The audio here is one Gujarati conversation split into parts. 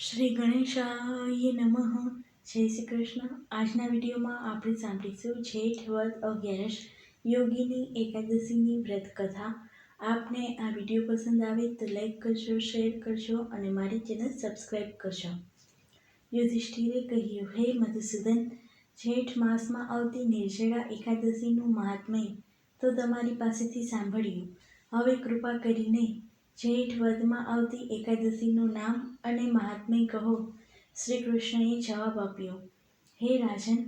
શ્રી ગણેશાય નમઃ. જય શ્રી કૃષ્ણ. આજના વિડીયોમાં આપણે સાંભળીશું જેઠ વદ અગિયારસ યોગીની એકાદશીની વ્રત કથા આપને આ વીડિયો પસંદ આવે તો લાઈક કરજો, શેર કરજો અને મારી ચેનલ સબસ્ક્રાઈબ કરજો. યુધિષ્ઠિરે કહ્યું, હે મધુસૂદન, જેઠ માસમાં આવતી નિર્જળા એકાદશીનું મહાત્મય તો તમારી પાસેથી સાંભળ્યું. હવે કૃપા કરીને જેઠ વધમાં આવતી એકાદશીનું નામ અને મહાત્મ્ય કહો શ્રી કૃષ્ણએ જવાબ આપ્યો, હે રાજન,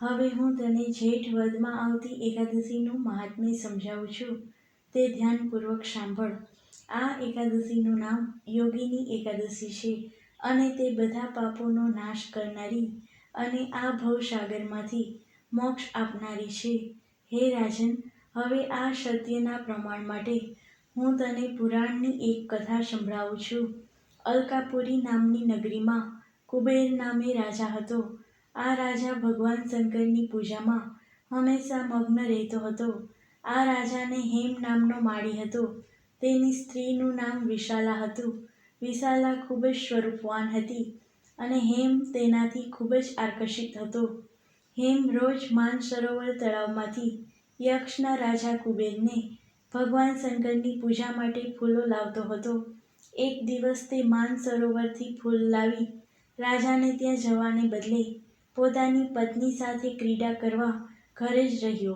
હવે હું તને જેઠ વધમાં આવતી એકાદશીનું મહાત્મ્ય સમજાવું છું. તે ધ્યાનપૂર્વક સાંભળ. આ એકાદશીનું નામ યોગીની એકાદશી છે અને તે બધા પાપોનો નાશ કરનારી અને આ ભવસાગરમાંથી મોક્ષ આપનારી છે. હે રાજન, હવે આ સત્યના પ્રમાણ માટે હું તને પુરાણની એક કથા સંભળાવું છું. અલકાપુરી નામની નગરીમાં કુબેર નામે રાજા હતો. આ રાજા ભગવાન શંકરની પૂજામાં હંમેશા મગ્ન રહેતો હતો. આ રાજાને હેમ નામનો માળી હતો. તેની સ્ત્રીનું નામ વિશાલા હતું. વિશાલા ખૂબ જ સ્વરૂપવાન હતી અને હેમ તેનાથી ખૂબ જ આકર્ષિત હતો. હેમ રોજ માનસરોવર તળાવમાંથી યક્ષના રાજા કુબેરને ભગવાન શંકરની પૂજા માટે ફૂલો લાવતો હતો. એક દિવસ તે માનસરોવરથી ફૂલ લાવી રાજાને ત્યાં જવાને બદલે પોતાની પત્ની સાથે ક્રીડા કરવા ઘરે જ રહ્યો.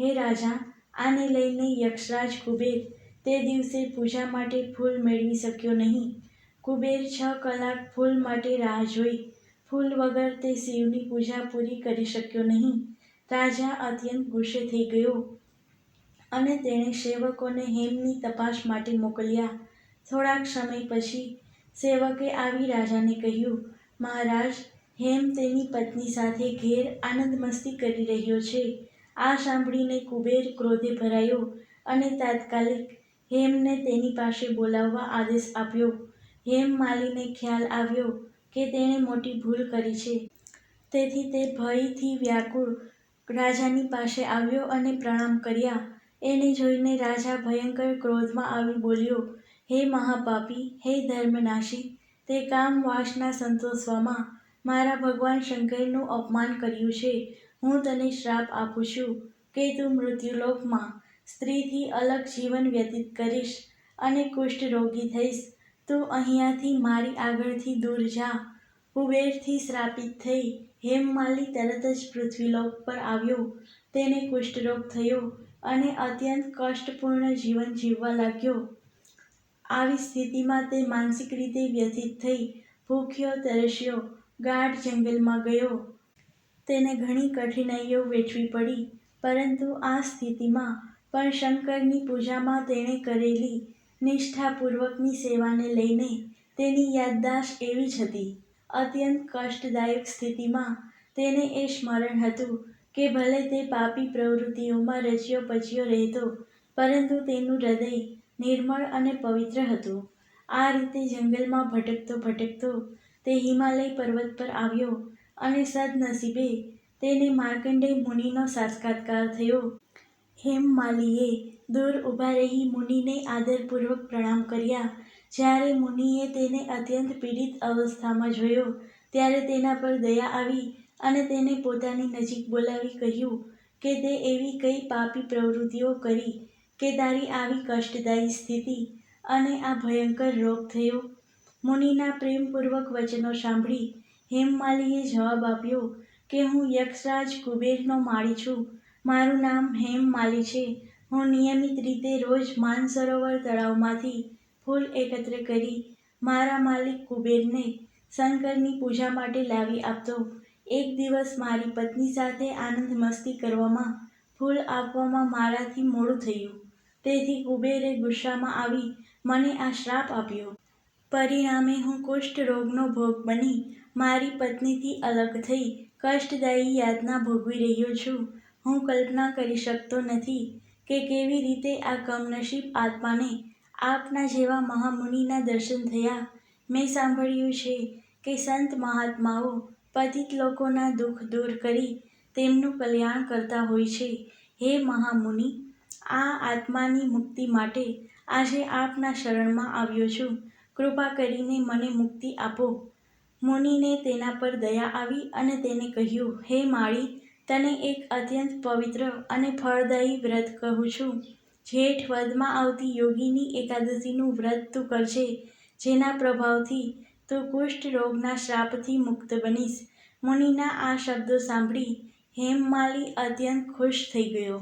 હે રાજા, આને લઈને યક્ષરાજ કુબેર તે દિવસે પૂજા માટે ફૂલ મેળવી શક્યો નહીં. કુબેર છ કલાક ફૂલ માટે રાહ જોઈ. ફૂલ વગર તે શિવની પૂજા પૂરી કરી શક્યો નહીં. રાજા અત્યંત ગુસ્સે થઈ ગયો. અને તેણે સેવકોને હેમની તપાસ માટે મોકલ્યા. થોડાક સમય પછી સેવકે આવી રાજાને કહ્યું, મહારાજ, હેમ તેની પત્ની સાથે ઘેર આનંદ મસ્તી કરી રહ્યો છે. આ સાંભળીને કુબેર ક્રોધે ભરાયો અને તાત્કાલિક હેમને તેની પાસે બોલાવવા આદેશ આપ્યો. હેમ માલીને ખ્યાલ આવ્યો કે તેણે મોટી ભૂલ કરી છે. તેથી તે ભયથી વ્યાકુળ રાજાની પાસે આવ્યો અને પ્રણામ કર્યા. એને જોઈને રાજા ભયંકર ક્રોધમાં આવી બોલ્યો, હે મહાપાપી, હે ધર્મનાશી, તે કામ વાસના સંતોષવામાં મારા ભગવાન શંકરનું અપમાન કર્યું છે. હું તને શ્રાપ આપું છું કે તું મૃત્યુલોકમાં સ્ત્રીથી અલગ જીવન વ્યતીત કરીશ અને કુષ્ઠ રોગી થઈશ. તું અહીંયાથી મારી આગળથી દૂર જા. કુબેરથી શ્રાપિત થઈ હેમમાલી તરત જ પૃથ્વીલોક પર આવ્યો. તેને કુષ્ઠરોગ થયો. અને અત્યંત કષ્ટપૂર્ણ જીવન જીવવા લાગ્યો. આવી સ્થિતિમાં તે માનસિક રીતે વ્યથિત થઈ, ભૂખ્યો, તરસ્યો, ગાઢ જંગલમાં ગયો. તેને ઘણી કઠિનાઈઓ વેઠવી પડી, પરંતુ આ સ્થિતિમાં પણ શંકરની પૂજામાં તેણે કરેલી નિષ્ઠાપૂર્વકની સેવાને લઈને તેની યાદદાશ એવી જ હતી. અત્યંત કષ્ટદાયક સ્થિતિમાં તેને એ સ્મરણ હતું કે ભલે તે પાપી પ્રવૃત્તિઓમાં રચ્યો પચ્યો રહેતો, પરંતુ તેનું હૃદય નિર્મળ અને પવિત્ર હતું. આ રીતે જંગલમાં ભટકતો ભટકતો તે હિમાલય પર્વત પર આવ્યો અને સદનસીબે તેને માર્કંડેય મુનિનો સાક્ષાત્કાર થયો. હેમમાલીએ દૂર ઊભા રહી મુનિને આદરપૂર્વક પ્રણામ કર્યા. જ્યારે મુનિએ તેને અત્યંત પીડિત અવસ્થામાં જોયો, ત્યારે તેના પર દયા આવી અને તેને પોતાની નજીક બોલાવી કહ્યું કે તે એવી કઈ પાપી પ્રવૃત્તિઓ કરી કે તારી આવી કષ્ટદાયી સ્થિતિ અને આ ભયંકર રોગ થયો. મુનિના પ્રેમપૂર્વક વચનો સાંભળી હેમમાલીએ જવાબ આપ્યો કે હું યક્ષરાજ કુબેરનો માળી છું. મારું નામ હેમમાલી છે. હું નિયમિત રીતે રોજ માનસરોવર તળાવમાંથી ફૂલ એકત્ર કરી મારા માલિક કુબેરને શંકરની પૂજા માટે લાવી આપતો. એક દિવસ મારી પત્ની સાથે આનંદ મસ્તી કરવામાં ફૂલ આપવામાં મારાથી મોડું થયું. તેથી કુબેરે ગુસ્સામાં આવી મને આ શ્રાપ આપ્યો. પરિણામે હું કુષ્ઠ રોગનો ભોગ બની મારી પત્નીથી અલગ થઈ કષ્ટદાયી યાતના ભોગવી રહ્યો છું. હું કલ્પના કરી શકતો નથી કે કેવી રીતે આ કમનસીબ આત્માને આપના જેવા મહામુનિના દર્શન થયા. મેં સાંભળ્યું છે કે સંત મહાત્માઓ પતિત લોકોના દુઃખ દૂર કરી તેમનું કલ્યાણ કરતા હોય છે. હે મહામુનિ, આ આત્માની મુક્તિ માટે આજે આપના શરણમાં આવ્યો છું. કૃપા કરીને મને મુક્તિ આપો. મુનિને તેના પર દયા આવી અને તેને કહ્યું, હે માળી, તને એક અત્યંત પવિત્ર અને ફળદાયી વ્રત કહું છું. જેઠ વધમાં આવતી યોગીની એકાદશીનું વ્રત તું કરજે. જેના પ્રભાવથી તું કુષ્ઠ રોગના શ્રાપથી મુક્ત બનીશ. મુનિના આ શબ્દો સાંભળી હેમમાલી અત્યંત ખુશ થઈ ગયો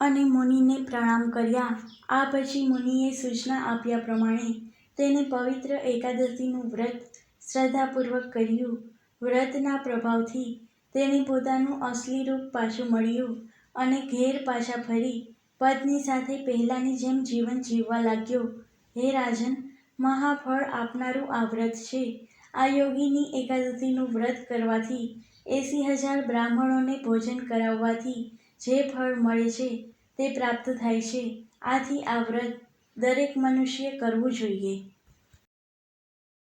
અને મુનિને પ્રણામ કર્યા. આ પછી મુનિએ સૂચના આપ્યા પ્રમાણે તેને પવિત્ર એકાદશીનું વ્રત શ્રદ્ધાપૂર્વક કર્યું. વ્રતના પ્રભાવથી તેને પોતાનું અસલી રૂપ પાછું મળ્યું અને ઘેર પાછા ફરી પત્ની સાથે પહેલાંની જેમ જીવન જીવવા લાગ્યો. હે રાજન મહાફળ આપનારું આ વ્રત છે. આ યોગીની એકાદશીનું વ્રત કરવાથી એંસી હજાર બ્રાહ્મણોને ભોજન કરાવવાથી જે ફળ મળે છે તે પ્રાપ્ત થાય છે. આથી આ વ્રત દરેક મનુષ્યે કરવું જોઈએ.